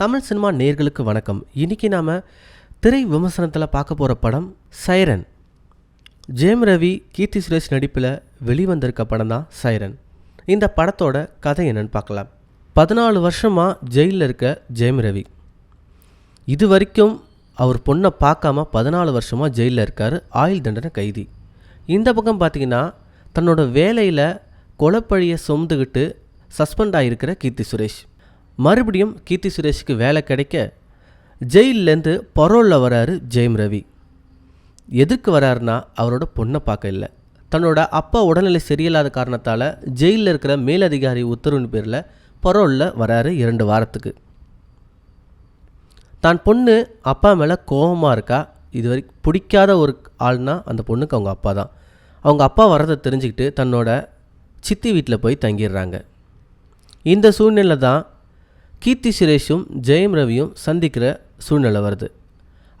Tamil cinema நேர்களுக்கு வணக்கம். இன்னைக்கு நாம் திரை விமர்சனத்தில் பார்க்க போகிற படம் சைரன். ஜேம் ரவி கீர்த்தி சுரேஷ் நடிப்பில் வெளிவந்திருக்க படம் தான் சைரன். இந்த படத்தோட கதை என்னன்னு பார்க்கலாம். பதினாலு வருஷமாக ஜெயிலில் இருக்க ஜெயம் ரவி. இது வரைக்கும் அவர் பொண்ணை பார்க்காம பதினாலு வருஷமாக ஜெயிலில் இருக்கார் ஆயுள் தண்டனை கைதி. இந்த பக்கம் பார்த்தீங்கன்னா தன்னோட வேலையில் கொலப்பழியை சுமந்துக்கிட்டு சஸ்பெண்ட் ஆகியிருக்கிற கீர்த்தி சுரேஷ். மறுபடியும் கீர்த்தி சுரேஷுக்கு வேலை கிடைக்க ஜெயிலேருந்து பரோலில் வராரு ஜெயம் ரவி. எதுக்கு வராருன்னா அவரோட பொண்ணை பார்க்க இல்லை. தன்னோட அப்பா உடல்நிலை சரியில்லாத காரணத்தால் ஜெயிலில் இருக்கிற மேலதிகாரி உத்தரவின் பேரில் பரோலில் வராரு இரண்டு வாரத்துக்கு. தான் பொண்ணு அப்பா மேலே கோபமாக இருக்கா? இது வரைக்கும் பிடிக்காத ஒரு ஆள்னா அந்த பொண்ணுக்கு அவங்க அப்பா தான். அவங்க அப்பா வர்றதை தெரிஞ்சுக்கிட்டு தன்னோட சித்தி வீட்டில் போய் தங்கிடுறாங்க. இந்த சூழ்நிலை தான் கீர்த்தி சுரேஷும் ஜெயம் ரவியும் சந்திக்கிற சூழ்நிலை வருது.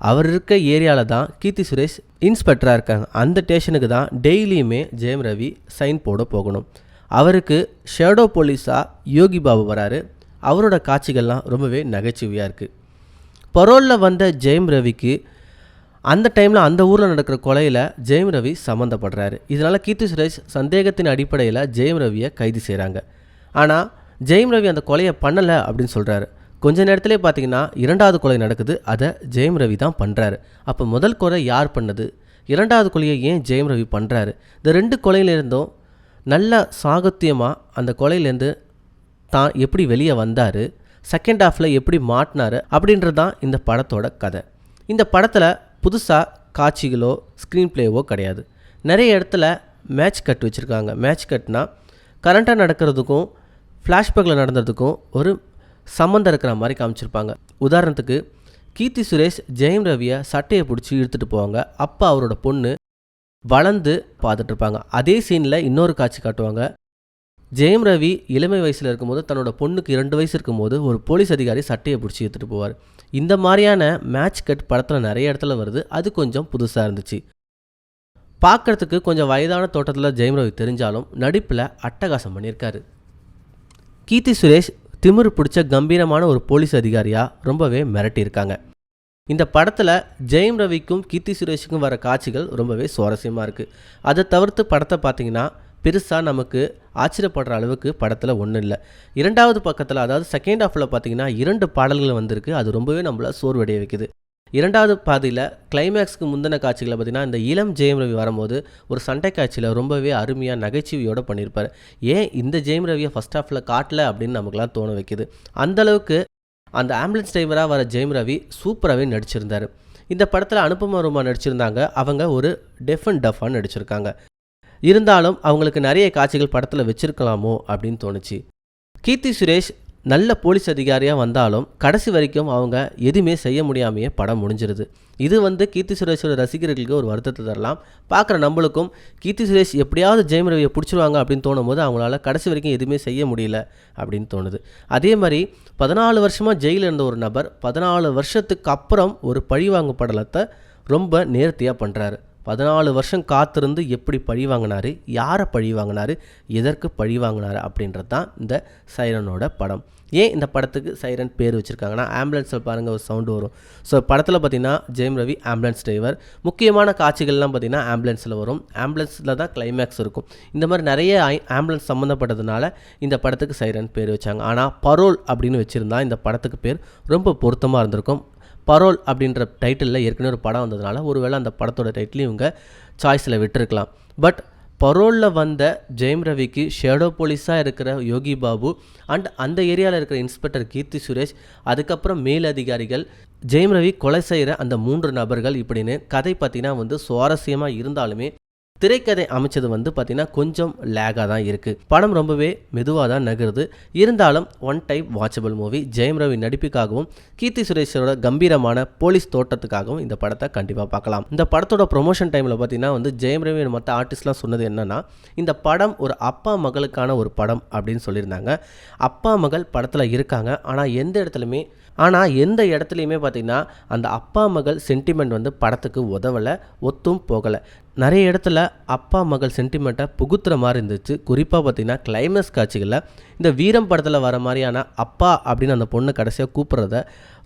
அவர் இருக்க ஏரியாவில் தான் கீர்த்தி சுரேஷ் இன்ஸ்பெக்டராக இருக்காங்க. அந்த ஸ்டேஷனுக்கு தான் டெய்லியுமே ஜெயம் ரவி சைன் போட போகணும். அவருக்கு ஷேடோ போலீஸாக யோகி பாபு வராரு. அவரோட காட்சிகள்லாம் ரொம்பவே நகைச்சுவையாக இருக்குது பரோலில் வந்த ஜெயம் ரவிக்கு அந்த டைமில் அந்த ஊரில் நடக்கிற கொலையில் ஜெயம் ரவி சம்மந்தப்படுறாரு. இதனால் கீர்த்தி சுரேஷ் சந்தேகத்தின் அடிப்படையில் ஜெயம் ரவியை கைது செய்கிறாங்க ஆனால் ஜெயம் ரவி அந்த கொலையை பண்ணலை அப்படின்னு சொல்கிறாரு கொஞ்ச நேரத்திலே பார்த்தீங்கன்னா இரண்டாவது கொலை நடக்குது. அதை ஜெயம் ரவி தான் பண்ணுறாரு அப்போ முதல் கொலை யார் பண்ணது? இரண்டாவது கொலையை ஏன் ஜெயம் ரவி பண்ணுறாரு இந்த ரெண்டு கொலையிலேருந்தும் நல்ல சாகத்தியமாக அந்த கொலையிலேருந்து தான் எப்படி வெளியே வந்தார்? செகண்ட் ஹாஃபில் எப்படி மாட்டினார்? அப்படின்றது தான் இந்த படத்தோட கதை. இந்த படத்தில் புதுசாக காட்சிகளோ ஸ்க்ரீன் ப்ளேவோ கிடையாது. நிறைய இடத்துல மேட்ச் கட் வச்சுருக்காங்க. மேட்ச் கட்னா கரண்ட்டாக நடக்கிறதுக்கும் ஃப்ளாஷ்பேக்கில் நடந்ததுக்கும் ஒரு சம்மந்தம் இருக்கிற மாதிரி காமிச்சிருப்பாங்க. உதாரணத்துக்கு கீர்த்தி சுரேஷ் ஜெயம் ரவியை சட்டையை பிடிச்சி இழுத்துட்டு போவாங்க. அப்போ அவரோட பொண்ணு வளர்ந்து பார்த்துட்ருப்பாங்க. அதே சீனில் இன்னொரு காட்சி காட்டுவாங்க. ஜெயம் ரவி இளமை வயசில் இருக்கும்போது தன்னோட பொண்ணுக்கு இரண்டு வயசு இருக்கும்போது ஒரு போலீஸ் அதிகாரி சட்டையை பிடிச்சி எடுத்துகிட்டு போவார். இந்த மாதிரியான மேட்ச் கட் படத்தில் நிறைய இடத்துல வருது. அது கொஞ்சம் புதுசாக இருந்துச்சு. பார்க்குறதுக்கு கொஞ்சம் வயதான தோட்டத்தில் ஜெயம் ரவி தெரிஞ்சாலும் நடிப்பில் அட்டகாசம் பண்ணியிருக்காரு. கீர்த்தி சுரேஷ் திமிரு பிடிச்ச கம்பீரமான ஒரு போலீஸ் அதிகாரியாக ரொம்பவே மிரட்டியிருக்காங்க. இந்த படத்தில் ஜெயம் ரவிக்கும் கீர்த்தி சுரேஷுக்கும் வர காட்சிகள் ரொம்பவே சுவாரஸ்யமாக இருக்குது அதை தவிர்த்து படத்தை பார்த்தீங்கன்னா பெருசாக நமக்கு ஆச்சரியப்படுற அளவுக்கு படத்தில் ஒன்றும் இல்லை. இரண்டாவது பக்கத்தில் அதாவது செகண்ட் ஹாஃபில் பார்த்தீங்கன்னா இரண்டு பாடல்கள் வந்திருக்கு. அது ரொம்பவே நம்மளை சோர்வடைய வைக்குது. இரண்டாவது பாதியில் கிளைமேக்ஸ்க்கு முந்தின காட்சிகளை பார்த்தீங்கன்னா இந்த இளம் ஜெயம் ரவி வரும்போது ஒரு சண்டை காட்சியில் ரொம்பவே அருமையாக நகைச்சுவையோடு பண்ணியிருப்பார் ஏன் இந்த ஜெயம் ரவியை ஃபஸ்ட் ஹாஃபில் காட்டல அப்படின்னு நமக்குலாம் தோண வைக்குது. அந்தளவுக்கு அந்த ஆம்புலன்ஸ் டிரைவராக வர ஜெயம் ரவி சூப்பராகவே நடிச்சிருந்தார். இந்த படத்தில் அனுபமா ரூமா நடிச்சிருந்தாங்க. அவங்க ஒரு டெஃப் அண்ட் டஃபான்னு நடிச்சிருக்காங்க. இருந்தாலும் அவங்களுக்கு நிறைய காட்சிகள் படத்தில் வச்சிருக்கலாமோ அப்படின்னு தோணுச்சு. கீர்த்தி சுரேஷ் நல்ல போலீஸ் அதிகாரியாக வந்தாலும் கடைசி வரைக்கும் அவங்க எதுவுமே செய்ய முடியாமையே படம் முடிஞ்சிருது. இது வந்து கீர்த்தி சுரேஷோட ரசிகர்களுக்கு ஒரு வருத்தத்தை தரலாம். பார்க்குற நம்மளுக்கும் கீர்த்தி சுரேஷ் எப்படியாவது ஜெயம் ரவியை பிடிச்சிருவாங்க அப்படின்னு தோணும் போது அவங்களால கடைசி வரைக்கும் எதுவுமே செய்ய முடியல அப்படின்னு தோணுது. அதே மாதிரி பதினாலு வருஷமாக ஜெயிலில் இருந்த ஒரு நபர் பதினாலு வருஷத்துக்கு அப்புறம் ஒரு பழிவாங்கு படலத்தை ரொம்ப நேர்த்தியாக பண்ணுறாரு பதினாலு வருஷம் காத்திருந்து எப்படி பழி வாங்கினாரு? யாரை பழி வாங்கினார்? எதற்கு பழி வாங்கினார்? அப்படின்றது தான் இந்த சைரனோட படம். ஏன் இந்த படத்துக்கு சைரன் பேர் வச்சுருக்காங்கன்னா ஆம்புலன்ஸில் பாருங்கள் ஒரு சவுண்டு வரும். ஸோ படத்தில் பார்த்திங்கன்னா ஜெயம் ரவி ஆம்புலன்ஸ் டிரைவர். முக்கியமான காட்சிகள்லாம் பார்த்திங்கன்னா ஆம்புலன்ஸில் வரும். ஆம்புலன்ஸில் தான் கிளைமேக்ஸ் இருக்கும். இந்த மாதிரி நிறைய ஆம்புலன்ஸ் சம்மந்தப்பட்டதுனால இந்த படத்துக்கு சைரன் பேர் வச்சாங்க. ஆனால் பரோல் அப்படின்னு வச்சுருந்தா இந்த படத்துக்கு பேர் ரொம்ப பொருத்தமாக இருந்திருக்கும். பரோல் அப்படின்ற டைட்டிலில் ஏற்கனவே ஒரு படம் வந்ததுனால ஒருவேளை அந்த படத்தோட டைட்டிலையும் இவங்க சாய்ஸில் விட்டுருக்கலாம். பட் பரோலில் வந்த ஜெயம் ரவிக்கு ஷேடோ போலீஸாக இருக்கிற யோகி பாபு அண்ட் அந்த ஏரியாவில் இருக்கிற இன்ஸ்பெக்டர் கீர்த்தி சுரேஷ் அதுக்கப்புறம் மேல் அதிகாரிகள் ஜெயம் ரவி கொலை செய்கிற அந்த மூன்று நபர்கள் இப்படின்னு கதை பார்த்திங்கன்னா வந்து சுவாரஸ்யமாக இருந்தாலுமே திரைக்கதை அமைச்சது வந்து பார்த்திங்கன்னா கொஞ்சம் லேகாக தான் இருக்குது படம் ரொம்பவே மெதுவாக தான் நகருது. இருந்தாலும் one type watchable movie Jayam Ravi நடிப்புக்காகவும் Keerthy சுரேஷரோட கம்பீரமான போலீஸ் தோட்டத்துக்காகவும் இந்த படத்தை கண்டிப்பாக பார்க்கலாம். இந்த படத்தோட ப்ரொமோஷன் டைமில் பார்த்தீங்கன்னா வந்து ஜெயம் ரவி மற்ற ஆர்டிஸ்ட்லாம் சொன்னது என்னென்னா இந்த படம் ஒரு அப்பா மகளுக்கான ஒரு படம் அப்படின்னு சொல்லியிருந்தாங்க. அப்பா மகள் படத்தில் இருக்காங்க. ஆனால் எந்த இடத்துலையுமே ஆனால் எந்த இடத்துலையுமே பார்த்திங்கன்னா அந்த அப்பா மகள் சென்டிமெண்ட் வந்து படத்துக்கு உதவலை ஒத்தும் போகலை. நிறைய இடத்துல அப்பா மகள் சென்டிமெண்ட்டை புகுத்துற மாதிரி இருந்துச்சு. குறிப்பாக பார்த்தீங்கன்னா கிளைமேக்ஸ் காட்சிகளில் இந்த வீரம் படத்தில் வர மாதிரியான அப்பா அப்படின்னு அந்த பொண்ணு கடைசியாக கூப்பிட்றத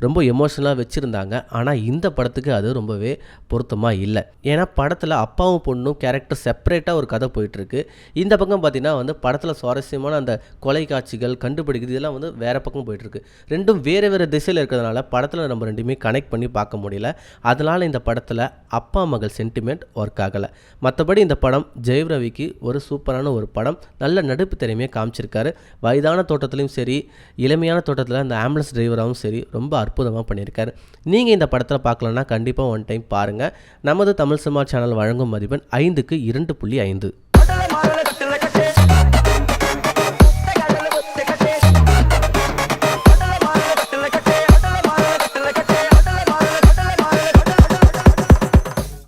ரொம்ப எமோஷனலாக வச்சுருந்தாங்க. ஆனால் இந்த படத்துக்கு அது ரொம்பவே பொருத்தமாக இல்லை. ஏன்னா படத்தில் அப்பாவும் பொண்ணும் கேரக்டர் செப்பரேட்டாக ஒரு கதை போயிட்டுருக்கு. இந்த பக்கம் பார்த்தீங்கன்னா வந்து படத்தில் சுவாரஸ்யமான அந்த கொலை காட்சிகள் கண்டுபிடிக்கிறது இதெல்லாம் வந்து வேறு பக்கம் போயிட்டுருக்கு. ரெண்டும் வேறு வேறு திசையில் இருக்கிறதுனால படத்தில் நம்ம ரெண்டுமே கனெக்ட் பண்ணி பார்க்க முடியல. அதனால் இந்த படத்தில் அப்பா மகள் சென்டிமெண்ட் ஒர்க் ஆகலை. மற்றபடி இந்த படம் ஜெய் ரவிக்கு ஒரு சூப்பரான ஒரு படம். நல்ல நடிப்பு திறமையை காமிச்சிருக்காரு. வயதான தோட்டத்துலையும் சரி இளமையான தோட்டத்தில் அந்த ஆம்புலன்ஸ் டிரைவராகவும் சரி ரொம்ப அற்புதமாக பண்ணியிருக்காரு. நீங்கள் இந்த படத்தில் பார்க்கலன்னா கண்டிப்பாக ஒன் டைம் பாருங்கள் நமது தமிழ் சினிமா சேனல் வழங்கும் மதிப்பெண் ஐந்துக்கு இரண்டு புள்ளி ஐந்து.